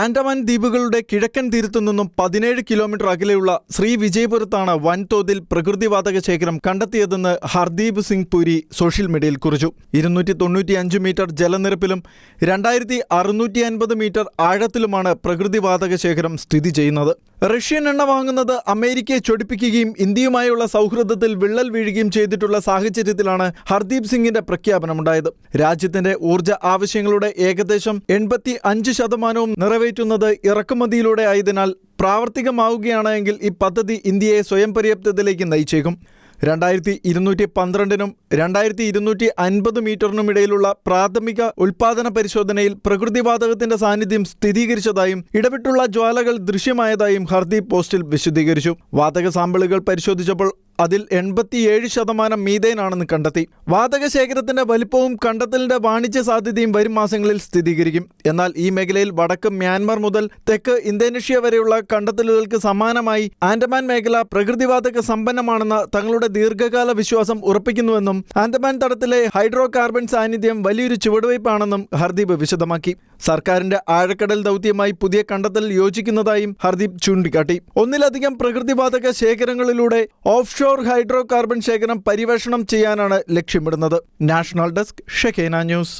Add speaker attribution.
Speaker 1: ആൻഡമാൻ ദ്വീപുകളുടെ കിഴക്കൻ തീരത്തു നിന്നും പതിനേഴ് കിലോമീറ്റർ അകലെയുള്ള ശ്രീ വിജയപുരത്താണ് വൻതോതിൽ പ്രകൃതിവാതക ശേഖരം കണ്ടെത്തിയതെന്ന് ഹർദീപ് സിംഗ് പുരി സോഷ്യൽ മീഡിയയിൽ കുറിച്ചു. ഇരുന്നൂറ്റി തൊണ്ണൂറ്റി അഞ്ച് മീറ്റർ ജലനിരപ്പിലും രണ്ടായിരത്തി അറുന്നൂറ്റി അൻപത് മീറ്റർ ആഴത്തിലുമാണ് പ്രകൃതിവാതക ശേഖരം സ്ഥിതി ചെയ്യുന്നത്. റഷ്യൻ എണ്ണ വാങ്ങുന്നത് അമേരിക്കയെ ചൊടിപ്പിക്കുകയും ഇന്ത്യയുമായുള്ള സൗഹൃദത്തിൽ വിള്ളൽ വീഴുകയും ചെയ്തിട്ടുള്ള സാഹചര്യത്തിലാണ് ഹർദീപ് സിംഗിന്റെ പ്രഖ്യാപനമുണ്ടായത്. രാജ്യത്തിന്റെ ഊർജ ആവശ്യങ്ങളുടെ ഏകദേശം എൺപത്തി അഞ്ച് ശതമാനവും നിറവേറ്റുന്നത് ഇറക്കുമതിയിലൂടെ ആയതിനാൽ പ്രാവർത്തികമാവുകയാണെങ്കിൽ ഈ പദ്ധതി ഇന്ത്യയെ സ്വയം പര്യാപ്തത്തിലേക്ക് നയിച്ചേക്കും. രണ്ടായിരത്തി ഇരുന്നൂറ്റി പന്ത്രണ്ടിനും രണ്ടായിരത്തി ഇരുന്നൂറ്റി അൻപത് മീറ്ററിനും ഇടയിലുള്ള പ്രാഥമിക ഉൽപാദന പരിശോധനയിൽ പ്രകൃതിവാതകത്തിന്റെ സാന്നിധ്യം സ്ഥിരീകരിച്ചതായും ഇടവിട്ടുള്ള ജ്വാലകൾ ദൃശ്യമായതായും ഹർദീപ് പോസ്റ്റിൽ വിശദീകരിച്ചു. വാതക സാമ്പിളുകൾ പരിശോധിച്ചപ്പോൾ അതിൽ എൺപത്തിയേഴ് ശതമാനം മീതേനാണെന്ന് കണ്ടെത്തി. വാതക ശേഖരത്തിന്റെ വലിപ്പവും കണ്ടെത്തലിന്റെ വാണിജ്യ സാധ്യതയും വരും മാസങ്ങളിൽ സ്ഥിരീകരിക്കും. എന്നാൽ ഈ മേഖലയിൽ വടക്ക് മ്യാൻമർ മുതൽ തെക്ക് ഇന്തോനേഷ്യ വരെയുള്ള കണ്ടെത്തലുകൾക്ക് സമാനമായി ആൻഡമാൻ മേഖല പ്രകൃതിവാതക സമ്പന്നമാണെന്ന തങ്ങളുടെ ദീർഘകാല വിശ്വാസം ഉറപ്പിക്കുന്നുവെന്നും ആൻഡമാൻ തടത്തിലെ ഹൈഡ്രോ കാർബൺ സാന്നിധ്യം വലിയൊരു ചുവടുവയ്പ്പാണെന്നും ഹർദീപ് വിശദമാക്കി. സർക്കാരിന്റെ ആഴക്കടൽ ദൗത്യമായി പുതിയ കണ്ടെത്തൽ യോജിക്കുന്നതായും ഹർദീപ് ചൂണ്ടിക്കാട്ടി. ഒന്നിലധികം പ്രകൃതിവാതക ശേഖരങ്ങളിലൂടെ ഓഫ് ഷോർ ഹൈഡ്രോ കാർബൺ ശേഖരം പരിവേഷണം ചെയ്യാനാണ് ലക്ഷ്യമിടുന്നത്. നാഷണൽ ഡെസ്ക് ഷെഖേന ന്യൂസ്.